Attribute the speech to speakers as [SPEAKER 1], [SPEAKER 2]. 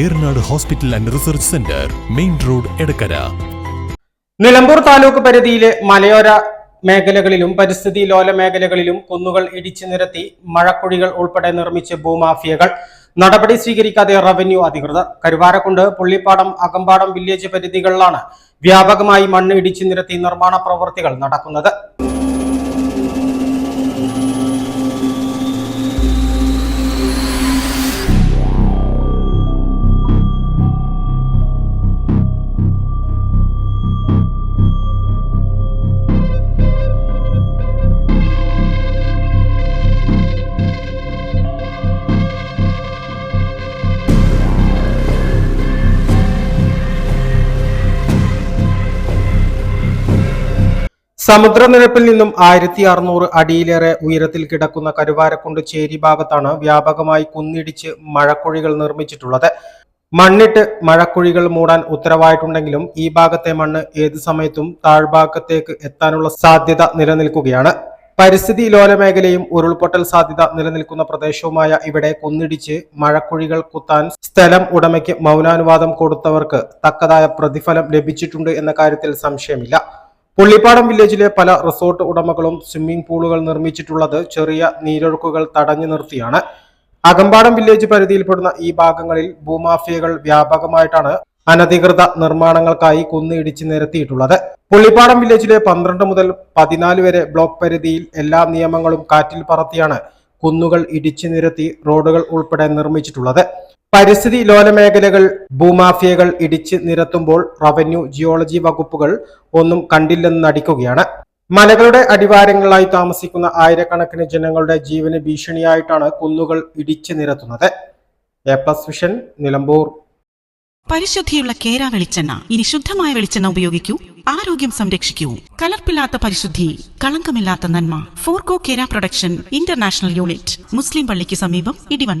[SPEAKER 1] Eranad hospital and research centre main road Edakkara.
[SPEAKER 2] Nilambur taluk പരിധിയിലെ മലയോര മേഖലകളിലും പരിസ്ഥിതി ലോല മേഖലകളിലും കുന്നുകൾ ഇടിച്ചു നിരത്തി മഴക്കുഴികൾ ഉൾപ്പെടെ നിർമ്മിച്ച ഭൂമാഫിയകൾ. നടപടി സ്വീകരിക്കാതെ റവന്യൂ അധികൃതർ. കരുവാരക്കുണ്ട് പുള്ളിപ്പാടം അകമ്പാടം വില്ലേജ് പരിധികളിലാണ് വ്യാപകമായി മണ്ണ് ഇടിച്ചു നിരത്തി നിർമ്മാണ പ്രവൃത്തികൾ നടക്കുന്നത്. സമുദ്രനിരപ്പിൽ നിന്നും ആയിരത്തി അറുന്നൂറ് അടിയിലേറെ ഉയരത്തിൽ കിടക്കുന്ന കരുവാരക്കുണ്ട് ചേരി ഭാഗത്താണ് വ്യാപകമായി കുന്നിടിച്ച് മഴക്കുഴികൾ നിർമ്മിച്ചിട്ടുള്ളത്. മണ്ണിട്ട് മഴക്കുഴികൾ മൂടാൻ ഉത്തരവായിട്ടുണ്ടെങ്കിലും ഈ ഭാഗത്തെ മണ്ണ് ഏതു സമയത്തും താഴ്ഭാഗത്തേക്ക് എത്താനുള്ള സാധ്യത നിലനിൽക്കുകയാണ്. പരിസ്ഥിതി ലോല മേഖലയും ഉരുൾപൊട്ടൽ സാധ്യത നിലനിൽക്കുന്ന പ്രദേശവുമായ ഇവിടെ കുന്നിടിച്ച് മഴക്കുഴികൾ കുത്താൻ സ്ഥലം ഉടമയ്ക്ക് മൗനാനുവാദം കൊടുത്തവർക്ക് തക്കതായ പ്രതിഫലം ലഭിച്ചിട്ടുണ്ട് എന്ന കാര്യത്തിൽ സംശയമില്ല. പുള്ളിപ്പാടം വില്ലേജിലെ പല റിസോർട്ട് ഉടമകളും സ്വിമ്മിംഗ് പൂളുകൾ നിർമ്മിച്ചിട്ടുള്ളത് ചെറിയ നീരൊഴുക്കുകൾ തടഞ്ഞു നിർത്തിയാണ്. അകമ്പാടം വില്ലേജ് പരിധിയിൽപ്പെടുന്ന ഈ ഭാഗങ്ങളിൽ ഭൂമാഫിയകൾ വ്യാപകമായിട്ടാണ് അനധികൃത നിർമ്മാണങ്ങൾക്കായി കുന്ന് ഇടിച്ചു നിരത്തിയിട്ടുള്ളത്. പുള്ളിപ്പാടം വില്ലേജിലെ പന്ത്രണ്ട് മുതൽ പതിനാല് വരെ ബ്ലോക്ക് പരിധിയിൽ എല്ലാ നിയമങ്ങളും കാറ്റിൽ പറത്തിയാണ് കുന്നുകൾ ഇടിച്ചു നിരത്തി റോഡുകൾ ഉൾപ്പെടെ നിർമ്മിച്ചിട്ടുള്ളത്. പരിസ്ഥിതി ലോല മേഖലകൾ ഭൂമാഫിയകൾ ഇടിച്ച് നിരത്തുമ്പോൾ റവന്യൂ ജിയോളജി വകുപ്പുകൾ ഒന്നും കണ്ടില്ലെന്ന് നടിക്കുകയാണ്. മലകളുടെ അടിവാരങ്ങളിലായി താമസിക്കുന്ന ആയിരക്കണക്കിന് ജനങ്ങളുടെ ജീവന് ഭീഷണിയായിട്ടാണ് കുന്നുകൾ ഇടിച്ചു നിരത്തുന്നത്. വിഷൻ നിലമ്പൂർ.
[SPEAKER 3] പരിശുദ്ധിയുള്ള കേര വെളിച്ചെണ്ണ. ഇനി ശുദ്ധമായ വെളിച്ചെണ്ണ ഉപയോഗിക്കൂ. ആരോഗ്യം സംരക്ഷിക്കൂ. കലർപ്പില്ലാത്ത പരിശുദ്ധി കളങ്കമില്ലാത്ത നന്മ. Forco Kera production international unit മുസ്ലിം പള്ളിക്ക് സമീപം ഇടിവണ്ണ.